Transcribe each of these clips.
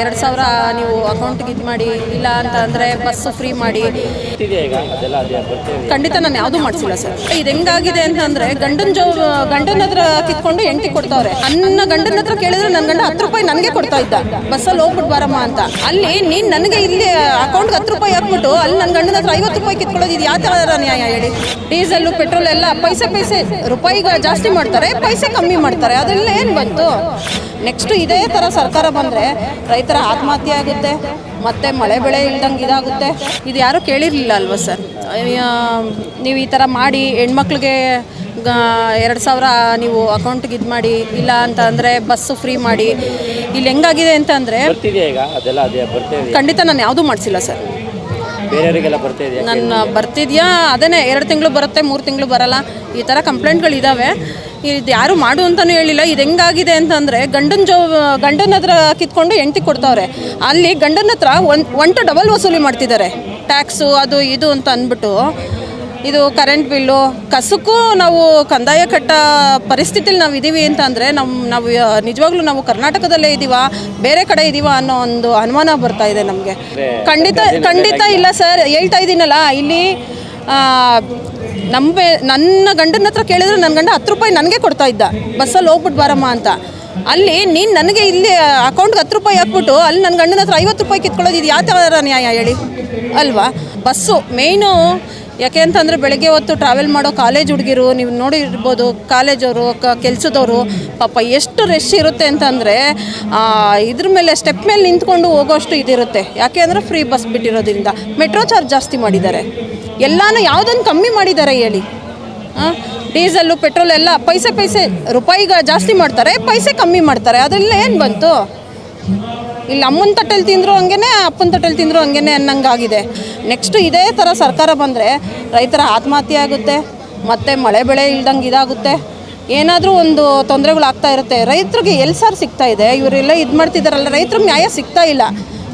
ಎರಡು ಸಾವಿರ ನೀವು ಅಕೌಂಟ್ಗೆ ಇದು ಮಾಡಿ ಇಲ್ಲ ಅಂತಂದರೆ ಬಸ್ಸು ಫ್ರೀ ಮಾಡಿ. ಖಂಡಿತ ನಾನು ಯಾವುದು ಮಾಡಿಸಿಲ್ಲ ಸರ್. ಇದು ಹೆಂಗಾಗಿದೆ ಅಂತಂದರೆ ಗಂಡನ ಜೋ ಗಂಡನ ಹತ್ರ ಕಿತ್ಕೊಂಡು ಎಂಟಿ ಕೊಡ್ತಾವ್ರೆ. ನನ್ನ ಗಂಡನ ಹತ್ರ ಕೇಳಿದ್ರೆ ನನ್ನ ಗಂಡ ಹತ್ತು ರೂಪಾಯಿ ನನಗೆ ಕೊಡ್ತಾ ಇದ್ದ. ಬಸ್ಸಲ್ಲಿ ಹೋಗ್ಬಿಟ್ಟು ಬಾರಮ್ಮ ಅಂತ. ಅಲ್ಲಿ ನೀನು ನನಗೆ ಇಲ್ಲಿ ಅಕೌಂಟ್ಗೆ ಹತ್ತು ರೂಪಾಯಿ ಹಾಕ್ಬಿಟ್ಟು ಅಲ್ಲಿ ನನ್ನ ಗಂಡನ ಹತ್ರ ಐವತ್ತು ರೂಪಾಯಿ ಕಿತ್ಕೊಳ್ಳೋದು ಇದು ಯಾವ ಥರ ನ್ಯಾಯ ಹೇಳಿ? ಡೀಸೆಲ್ಲು, ಪೆಟ್ರೋಲ್ ಎಲ್ಲ ಪೈಸೆ ಪೈಸೆ ರೂಪಾಯಿ ಜಾಸ್ತಿ ಮಾಡ್ತಾರೆ, ಪೈಸೆ ಕಮ್ಮಿ ಮಾಡ್ತಾರೆ. ಅದರಲ್ಲಿ ಏನು ಬಂತು? ನೆಕ್ಸ್ಟ್ ಇದೇ ಥರ ಸರ್ಕಾರ ಬಂದರೆ ರೈತರ ಆತ್ಮಹತ್ಯೆ ಆಗುತ್ತೆ. ಮತ್ತು ಮಳೆ ಬೆಳೆ ಇಲ್ದಂಗೆ ಇದಾಗುತ್ತೆ. ಇದು ಯಾರೂ ಕೇಳಿರಲಿಲ್ಲ ಅಲ್ವಾ ಸರ್? ನೀವು ಈ ಥರ ಮಾಡಿ ಹೆಣ್ಮಕ್ಳಿಗೆ ಎರಡು ಸಾವಿರ ನೀವು ಅಕೌಂಟ್ಗೆ ಇದು ಮಾಡಿ ಇಲ್ಲ ಅಂತ ಅಂದರೆ ಬಸ್ಸು ಫ್ರೀ ಮಾಡಿ ಇಲ್ಲಿ ಹೆಂಗಾಗಿದೆ ಅಂತ ಅಂದರೆ ಖಂಡಿತ ನಾನು ಯಾವುದೂ ಮಾಡಿಸಿಲ್ಲ ಸರ್. ಬೇರೆಯವರಿಗೆಲ್ಲ ಬರ್ತಿದೆಯಾ ನನ್ನ ಬರ್ತಿದ್ಯಾ? ಅದೇ ಎರಡು ತಿಂಗಳು ಬರುತ್ತೆ ಮೂರು ತಿಂಗಳು ಬರಲ್ಲ. ಈ ಥರ ಕಂಪ್ಲೇಂಟ್ಗಳಿದ್ದಾವೆ ಇದು ಯಾರು ಮಾಡು ಅಂತಲೂ ಹೇಳಿಲ್ಲ. ಇದು ಹೆಂಗಾಗಿದೆ ಅಂತಂದರೆ ಗಂಡನ ಜೋ ಗಂಡನ ಹತ್ರ ಕಿತ್ಕೊಂಡು ಹೆಂಡ್ತಿ ಕೊಡ್ತಾವ್ರೆ. ಅಲ್ಲಿ ಗಂಡನ ಹತ್ರ ಒನ್ ಒನ್ ಟು ಡಬಲ್ ವಸೂಲಿ ಮಾಡ್ತಿದ್ದಾರೆ. ಟ್ಯಾಕ್ಸು ಅದು ಇದು ಅಂತ ಅಂದ್ಬಿಟ್ಟು. ಇದು ಕರೆಂಟ್ ಬಿಲ್ಲು ಕಸಕ್ಕೂ ನಾವು ಕಂದಾಯ ಕಟ್ಟ ಪರಿಸ್ಥಿತಿಲಿ ನಾವು ಇದ್ದೀವಿ ಅಂತ ಅಂದರೆ ನಮ್ಮ ನಾವು ನಿಜವಾಗ್ಲೂ ನಾವು ಕರ್ನಾಟಕದಲ್ಲೇ ಇದ್ದೀವ ಬೇರೆ ಕಡೆ ಇದ್ದೀವ ಅನ್ನೋ ಒಂದು ಅನುಮಾನ ಬರ್ತಾ ಇದೆ ನಮಗೆ. ಖಂಡಿತ ಖಂಡಿತ ಇಲ್ಲ ಸರ್. ಹೇಳ್ತಾ ಇದ್ದೀನಲ್ಲ ಇಲ್ಲಿ ನಮ್ಮ ನನ್ನ ಗಂಡನ ಹತ್ರ ಕೇಳಿದ್ರೆ ನನ್ನ ಗಂಡ ಹತ್ತು ರೂಪಾಯಿ ನನಗೆ ಕೊಡ್ತಾ ಇದ್ದ. ಬಸ್ಸಲ್ಲಿ ಹೋಗ್ಬಿಟ್ಟು ಬಾರಮ್ಮ ಅಂತ. ಅಲ್ಲಿ ನೀನು ನನಗೆ ಇಲ್ಲಿ ಅಕೌಂಟ್ಗೆ ಹತ್ತು ರೂಪಾಯಿ ಹಾಕ್ಬಿಟ್ಟು ಅಲ್ಲಿ ನನ್ನ ಗಂಡನ ಹತ್ರ ಐವತ್ತು ರೂಪಾಯಿ ಕಿತ್ಕೊಳ್ಳೋದು ಇದು ಯಾವ ಥರ ನ್ಯಾಯ ಹೇಳಿ? ಅಲ್ವಾ? ಬಸ್ಸು ಮೇಯ್ನು ಯಾಕೆ ಅಂತಂದರೆ ಬೆಳಗ್ಗೆ ಹೊತ್ತು ಟ್ರಾವೆಲ್ ಮಾಡೋ ಕಾಲೇಜ್ ಹುಡುಗಿರು, ನೀವು ನೋಡಿರ್ಬೋದು ಕಾಲೇಜವರು ಕ ಕೆಲಸದವರು, ಪಾಪ ಎಷ್ಟು ರಶ್ ಇರುತ್ತೆ ಅಂತಂದರೆ ಇದ್ರ ಮೇಲೆ ಸ್ಟೆಪ್ ಮೇಲೆ ನಿಂತ್ಕೊಂಡು ಹೋಗೋಷ್ಟು ಇದಿರುತ್ತೆ. ಯಾಕೆ ಅಂದರೆ ಫ್ರೀ ಬಸ್ ಬಿಟ್ಟಿರೋದ್ರಿಂದ. ಮೆಟ್ರೋ ಚಾರ್ಜ್ ಜಾಸ್ತಿ ಮಾಡಿದ್ದಾರೆ. ಎಲ್ಲನೂ ಯಾವುದನ್ನು ಕಮ್ಮಿ ಮಾಡಿದ್ದಾರೆ ಹೇಳಿ. ಹಾಂ ಡೀಸೆಲ್ಲು ಪೆಟ್ರೋಲ್ ಎಲ್ಲ ಪೈಸೆ ಪೈಸೆ, ರೂಪಾಯಿಗ ಜಾಸ್ತಿ ಮಾಡ್ತಾರೆ, ಪೈಸೆ ಕಮ್ಮಿ ಮಾಡ್ತಾರೆ. ಅದರಲ್ಲಿ ಏನು ಬಂತು? ಇಲ್ಲಿ, ಅಮ್ಮನ ತಟ್ಟೆಲಿ ತಿಂದರು ಹಂಗೇನೆ, ಅಪ್ಪನ ತಟ್ಟೆಲಿ ತಿಂದರು ಹಂಗೇನೆ ಅನ್ನಂಗಾಗಿದೆ. ನೆಕ್ಸ್ಟ್ ಇದೇ ಥರ ಸರ್ಕಾರ ಬಂದರೆ ರೈತರ ಆತ್ಮಹತ್ಯೆ ಆಗುತ್ತೆ, ಮತ್ತು ಮಳೆ ಬೆಳೆ ಇಲ್ದಂಗೆ ಇದಾಗುತ್ತೆ. ಏನಾದರೂ ಒಂದು ತೊಂದರೆಗಳು ಆಗ್ತಾ ಇರುತ್ತೆ. ರೈತರಿಗೆ ಎಲ್ಲಿ ಸರ್ ಸಿಗ್ತಾ ಇದೆ? ಇವರೆಲ್ಲ ಇದು ಮಾಡ್ತಿದ್ದಾರಲ್ಲ ರೈತರಿಗೆ ನ್ಯಾಯ ಸಿಗ್ತಾ ಇಲ್ಲ.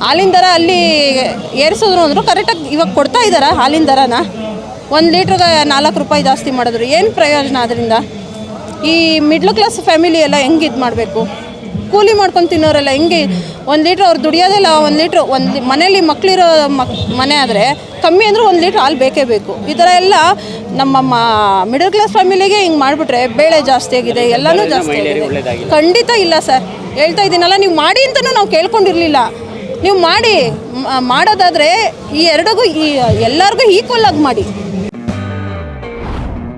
ಹಾಲಿನ ದರ ಅಲ್ಲಿ ಏರಿಸಿದ್ರು ಅಂದರು ಕರೆಕ್ಟಾಗಿ ಇವಾಗ ಕೊಡ್ತಾ ಇದ್ದಾರಾ ಹಾಲಿನ ದರನ? ಒಂದು ಲೀಟ್ರಿಗೆ ನಾಲ್ಕು ರೂಪಾಯಿ ಜಾಸ್ತಿ ಮಾಡಿದ್ರು. ಏನು ಪ್ರಯೋಜನ ಅದರಿಂದ ಈ ಮಿಡ್ಲ್ ಕ್ಲಾಸ್ ಫ್ಯಾಮಿಲಿ ಎಲ್ಲ ಹೆಂಗೆ ಇದು ಮಾಡಬೇಕು? ಕೂಲಿ ಮಾಡ್ಕೊಂಡು ತಿನ್ನೋರೆಲ್ಲ ಹೆಂಗೆ? ಒಂದು ಲೀಟ್ರ್ ಅವ್ರು ದುಡಿಯೋದಿಲ್ಲ ಒಂದು ಲೀಟ್ರ್ ಒಂದು ಮನೇಲಿ ಮಕ್ಕಳಿರೋ ಮಕ್ ಮನೆ ಆದರೆ ಕಮ್ಮಿ ಅಂದರೂ ಒಂದು ಲೀಟ್ರ್ ಹಾಲು ಬೇಕೇ ಬೇಕು. ಈ ಥರ ಎಲ್ಲ ನಮ್ಮ ಮಿಡಲ್ ಕ್ಲಾಸ್ ಫ್ಯಾಮಿಲಿಗೆ ಹಿಂಗೆ ಮಾಡಿಬಿಟ್ರೆ ಬೇಳೆ ಜಾಸ್ತಿ ಆಗಿದೆ ಎಲ್ಲನೂ ಜಾಸ್ತಿ ಆಗಿದೆ. ಖಂಡಿತ ಇಲ್ಲ ಸರ್. ಹೇಳ್ತಾ ಇದ್ದೀನಲ್ಲ ನೀವು ಮಾಡಿ ಅಂತಲೂ ನಾವು ಕೇಳ್ಕೊಂಡಿರಲಿಲ್ಲ. ನೀವು ಮಾಡಿ ಮಾಡೋದಾದರೆ ಈ ಎರಡಿಗೂ ಈ ಎಲ್ಲರಿಗೂ ಈಕ್ವಲ್ ಆಗಿ ಮಾಡಿ.